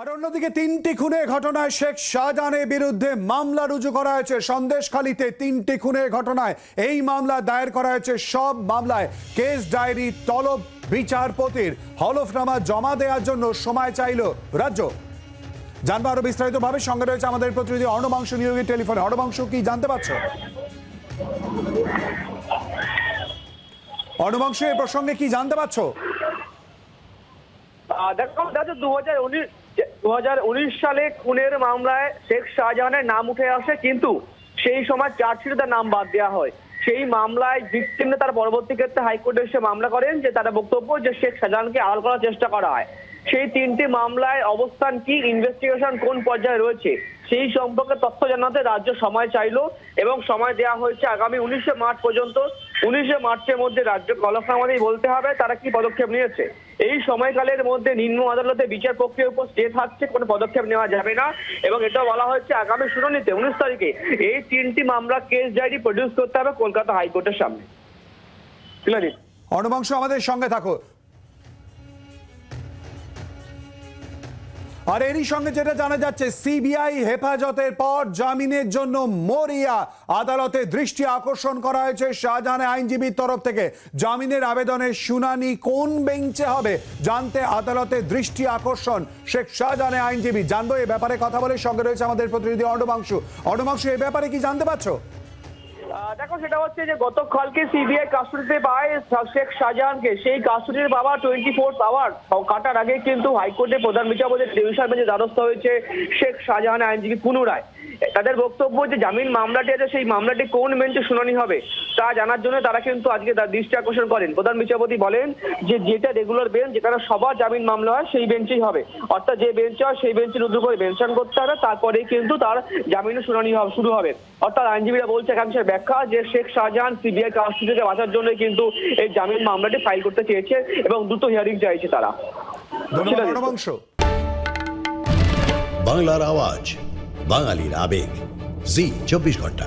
আর অন্যদিকে তিনটি খুনের ঘটনায় শেখ শাহজাহানের বিরুদ্ধে মামলা রুজু করা হয়েছে। সন্দেশখালীতে তিনটি খুনের ঘটনায় এই মামলা দায়ের করা হয়েছে। সব মামলায় কেস ডায়েরি, তলব, বিচারপতির হলফনামা জমা দেওয়ার জন্য সময় চাইল রাজ্য। জানব আরও বিস্তারিতভাবে। সঙ্গে রয়েছে আমাদের প্রতিনিধি অর্ণবাংশ নিয়োগের টেলিফোনে। অর্ণবাংশ, কি জানতে পারছ? অর্ণবাংশ, এ প্রসঙ্গে কি জানতে পারছ? দেখো, দাদা, দু হাজার উনিশ উনিশ সালে খুনের মামলায় শেখ শাহজাহানের নাম উঠে আসে, কিন্তু সেই সময় চার্জশিটে তার নাম বাদ দেওয়া হয়। সেই মামলায় ভিক্টিমরা তার পরবর্তী ক্ষেত্রে হাইকোর্টে এসে মামলা করেন যে তারা বক্তব্য যে শেখ শাহজাহানকে আড়াল করার চেষ্টা করা হয়। সেই তিনটি মামলায় অবস্থান কি ইনভেস্টিগেশন কোন পর্যায়ে রয়েছে, সেই সম্পর্কে তথ্য জানাতে রাজ্য সময় চাইলো এবং সময় দেওয়া হয়েছে আগামী উনিশে মার্চ পর্যন্ত। উনিশে মার্চের মধ্যে রাজ্য কলকাতামাতেই বলতে হবে, তারা কি পদক্ষেপ নিয়েছে? এই সময়কালের মধ্যে নিম্ন আদালতে বিচার প্রক্রিয়ার উপর স্টে থাকছে, কোনো পদক্ষেপ নেওয়া যাবে না এবং এটা বলা হয়েছে আগামী শুনানিতে, উনিশ তারিখে। এই তিনটি মামলা কেস ডায়েরি প্রডিউস করতে হবে কলকাতা হাইকোর্টের সামনে। অর্ণবাংশ আমাদের সঙ্গে থাকো আর এরই সঙ্গে যেটা জানা যাচ্ছে, সিবিআই হেফাজতের পর জামিনের জন্য মরিয়া আদালতে দৃষ্টি আকর্ষণ করা হয়েছে শাহজাহানের আইনজীবীর তরফ থেকে। জামিনের আবেদনের শুনানি কোন বেঞ্চে হবে জানতে আদালতে দৃষ্টি আকর্ষণ শেখ শাহজাহানের আইনজীবী। জানব এ ব্যাপারে কথা বলে সঙ্গে রয়েছে আমাদের প্রতিনিধি অর্ণবাংশু। অর্ণবাংশু, এ ব্যাপারে কি জানতে পারছ? দেখো, সেটা হচ্ছে যে গতকালকে সিবিআই কাস্টডিতে পায় শেখ শাহজাহানকে। সেই কাস্টডির বাবা টোয়েন্টি ফোর আওয়ার কাটার আগে কিন্তু হাইকোর্টে প্রধান বিচারপতি ডিভিশন বেঞ্চে দ্বারস্থ হয়েছে শেখ শাহজাহান আইনজীবী পুনরায়। তাদের বক্তব্য যে জামিন মামলাটি আছে, সেই মামলাটি কোন বেঞ্চে শুনানি হবে তা জানার জন্য তারা কিন্তু আজকে তার দৃষ্টি আকর্ষণ করেন। প্রধান বিচারপতি বলেন যে যেটা রেগুলার বেঞ্চ যেখানে সবার জামিন মামলা হয়, সেই বেঞ্চেই হবে। অর্থাৎ যে বেঞ্চ হয়, সেই বেঞ্চের উদ্যোগ করে মেনশন করতে হবে, তারপরেই কিন্তু তার জামিনের শুনানি শুরু হবে। অর্থাৎ আইনজীবীরা বলছে একাংশের ব্যাখ্যা যে শেখ শাহজাহান সিবিআই কাস্টডি থেকে বাঁচার জন্য কিন্তু এই জামিন মামলাটি ফাইল করতে চেয়েছে এবং দ্রুত হিয়ারিং চাইছে তারা। বাংলার আওয়াজ বাঙালির আবেগ। জি চব্বিশ ঘণ্টা।